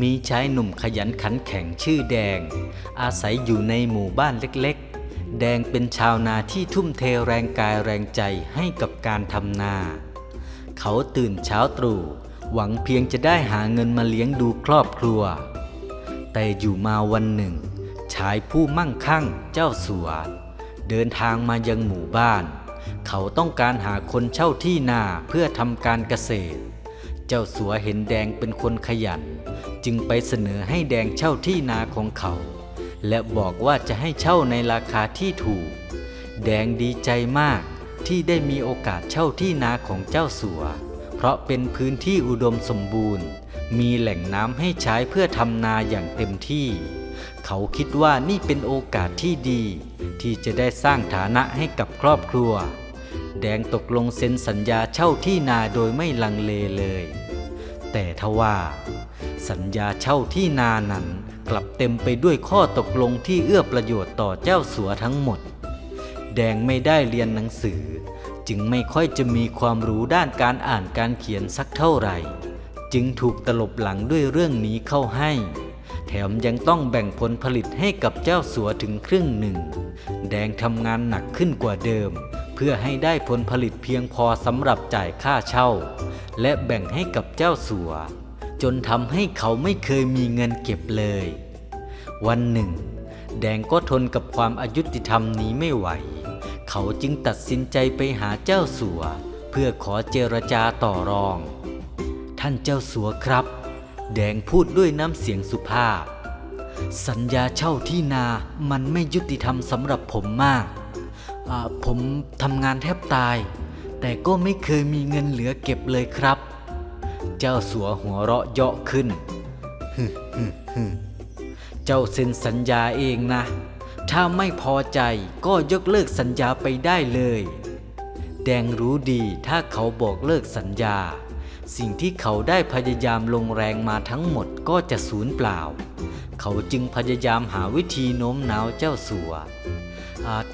มีชายหนุ่มขยันขันแข็งชื่อแดง อาศัยอยู่ในหมู่บ้านเล็กๆ แดงเป็นชาวนาที่ทุ่มเทแรงกายแรงใจให้กับการทำนา เขาตื่นเช้าตรู่หวังเพียงจะได้หาเงินมาเลี้ยงดูครอบครัว แต่อยู่มาวันหนึ่ง ชายผู้มั่งคั่งเจ้าสัวเดินทางมายังหมู่บ้าน เขาต้องการหาคนเช่าที่นาเพื่อทำการเกษตร เจ้าสัวเห็นแดงเป็นคนขยัน จึงไปเสนอให้แดงเช่าที่นาของเขา และบอกว่าจะให้เช่าในราคาที่ถูก แดงดีใจมากที่ได้มีโอกาสเช่าที่นาของเจ้าสัว เพราะเป็นพื้นที่อุดมสมบูรณ์ มีแหล่งน้ำให้ใช้เพื่อทำนาอย่างเต็มที่ เขาคิดว่านี่เป็นโอกาสที่ดี ที่จะได้สร้างฐานะให้กับครอบครัว แดงตกลงเซ็นสัญญาเช่าที่นาโดยไม่ลังเลเลย แต่ทว่า สัญญาเช่าที่นานั้นกลับเต็มไปด้วยข้อตกลงที่เอื้อประโยชน์ต่อเจ้าสัวทั้งหมด แดงไม่ได้เรียนหนังสือ จึงไม่ค่อยจะมีความรู้ด้านการอ่านการเขียนสักเท่าไหร่ จึงถูกตลบหลังด้วยเรื่องนี้เข้าให้ แถมยังต้องแบ่งผลผลิตให้กับเจ้าสัวถึงครึ่งหนึ่ง แดงทำงานหนักขึ้นกว่าเดิม เพื่อให้ได้ผลผลิตเพียงพอสำหรับจ่ายค่าเช่า และแบ่งให้กับเจ้าสัว จนทำให้เขาไม่เคยมีเงินเก็บเลย วันหนึ่ง แดงก็ทนกับความอายุติธรรมนี้ไม่ไหว เขาจึงตัดสินใจไปหาเจ้าสัว เพื่อขอเจรจาต่อรอง ท่านเจ้าสัวครับ แดงพูดด้วยน้ำเสียงสุภาพ สัญญาเช่าที่นามันไม่ยุติธรรมสำหรับผมมาก ผมทำงานแทบตาย แต่ก็ไม่เคยมีเงินเหลือเก็บเลยครับ เจ้าสัวหัวเราะเยาะขึ้น เจ้าเซ็นสัญญาเองนะ ถ้าไม่พอใจก็ยกเลิกสัญญาไปได้เลย แดงรู้ดีถ้าเขาบอกเลิกสัญญา สิ่งที่เขาได้พยายามลงแรงมาทั้งหมดก็จะสูญเปล่า เขาจึงพยายามหาวิธีโน้มน้าวเจ้าสัว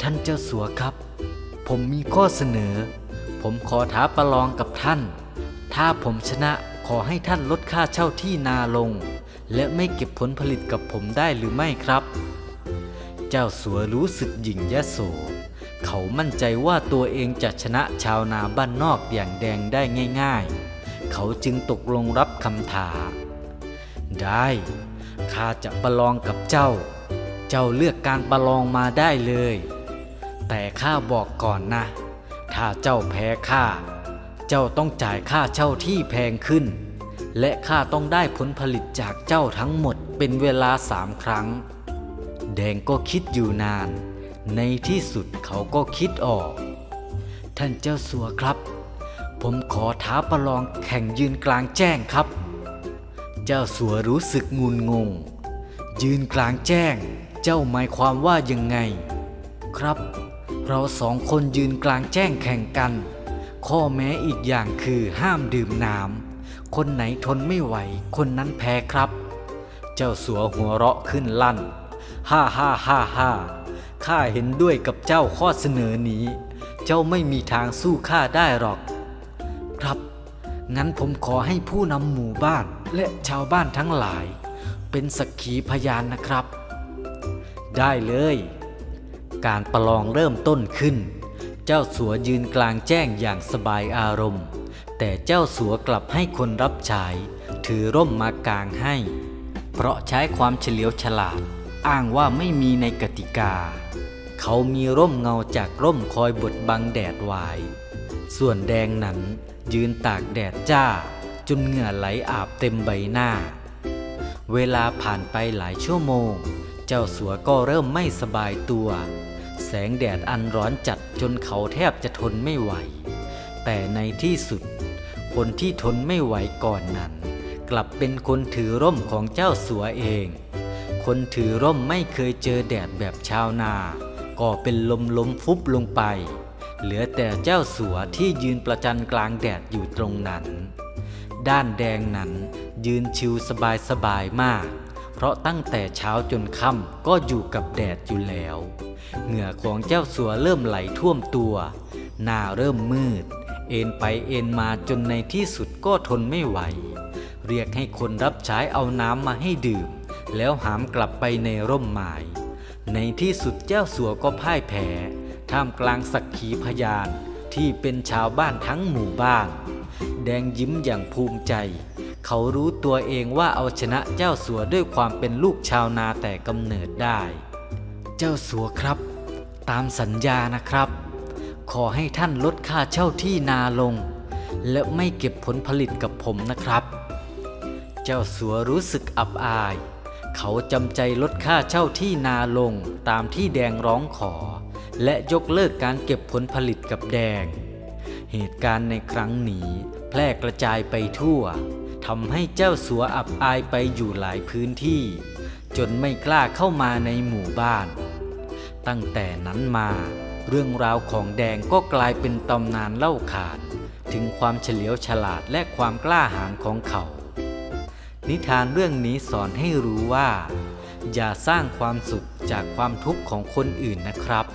ท่านเจ้าสัวครับ ผมมีข้อเสนอ ผมขอท้าประลองกับท่าน ถ้าผมชนะขอให้ท่านลดค่าเช่าที่นาลง และไม่เก็บผลผลิตกับผมได้หรือไม่ครับ เจ้าสัวรู้สึกหยิ่งยโส เขามั่นใจว่าตัวเองจะชนะชาวนาบ้านนอกอย่างแดงได้ง่าย ๆ เขาจึงตกลงรับคำท้าได้ข้าจะประลองกับเจ้า เจ้าเลือกการประลองมาได้เลย แต่ข้าบอกก่อนนะ ถ้าเจ้าแพ้ข้า เจ้าต้องจ่ายค่าเช่าที่แพงขึ้น และข้าต้องได้ผลผลิตจากเจ้าทั้งหมดเป็นเวลาสามครั้ง แดงก็คิดอยู่นาน ในที่สุดเขาก็คิดออก ท่านเจ้าสัวครับ ผมขอท้าประลองแข่งยืนกลางแจ้งครับ เจ้าสัวรู้สึกงุนงง ยืนกลางแจ้ง เจ้าหมายความว่ายังไง ครับ เราสองคนยืนกลางแจ้งแข่งกัน ข้อแม้อีกอย่างคือห้ามดื่มน้ำ คนไหนทนไม่ไหว คนนั้นแพ้ครับ เจ้าสัวหัวเราะขึ้นลั่น ฮ่าฮ่าฮ่าฮ่าข้าเห็นด้วยกับเจ้าข้อเสนอนี้ เจ้าไม่มีทางสู้ข้าได้หรอก ครับ งั้นผมขอให้ผู้นำหมู่บ้านและชาวบ้านทั้งหลาย เป็นสักขีพยานนะครับ ได้เลย การประลองเริ่มต้นขึ้น เจ้าสัวยืนกลางแจ้งอย่างสบายอารมณ์ แต่เจ้าสัวกลับให้คนรับใช้ถือร่มมากางให้ เพราะใช้ความเฉลียวฉลาด อ้างว่าไม่มีในกติกา เขามีร่มเงาจากร่มคอยบดบังแดดไว้ส่วนแดงนั้นยืนตากแดดจ้า จนเหงื่อไหลอาบเต็มใบหน้า เวลาผ่านไปหลายชั่วโมง เจ้าสัวก็เริ่มไม่สบายตัว แสงแดดอันร้อนจัดจนเขาแทบจะทนไม่ไหว แต่ในที่สุด คนที่ทนไม่ไหวก่อนนั้น กลับเป็นคนถือร่มของเจ้าสัวเอง คนถือร่มไม่เคยเจอแดดแบบชาวนา ก็เป็นลมล้มฟุบลงไป เหลือแต่เจ้าสัวที่ยืนประจันกลางแดดอยู่ตรงนั้น ด้านแดงนั้นยืนชิวสบายสบายมาก เพราะตั้งแต่เช้าจนค่ำก็อยู่กับแดดอยู่แล้ว เหงื่อของเจ้าสัวเริ่มไหลท่วมตัว หน้าเริ่มมืด เอ็นไปเอ็นมาจนในที่สุดก็ทนไม่ไหว เรียกให้คนรับใช้เอาน้ำมาให้ดื่ม แล้วหามกลับไปในร่มไม้ในที่สุดเจ้าสัวก็พ่ายแพ้ท่ามกลางสักขีพยานที่เป็นชาวบ้านทั้งหมู่บ้าน แดงยิ้มอย่างภูมิใจ เขารู้ตัวเองว่าเอาชนะเจ้าสัวด้วยความเป็นลูกชาวนาแต่กำเนิดได้ เจ้าสัวครับ ตามสัญญานะครับ ขอให้ท่านลดค่าเช่าที่นาลง และไม่เก็บผลผลิตกับผมนะครับ เจ้าสัวรู้สึกอับอาย เขาจำใจลดค่าเช่าที่นาลงตามที่แดงร้องขอ และยกเลิกการเก็บผลผลิตกับแดง เหตุการณ์ในครั้งนี้แพร่กระจายไปทั่ว ทำให้เจ้าสัวอับอายไปอยู่หลายพื้นที่ จนไม่กล้าเข้ามาในหมู่บ้าน ตั้งแต่นั้นมา เรื่องราวของแดงก็กลายเป็นตำนานเล่าขาน ถึงความเฉลียวฉลาดและความกล้าหาญของเขา นิทานเรื่องนี้สอนให้รู้ว่า อย่าสร้างความสุขจากความทุกข์ของคนอื่นนะครับ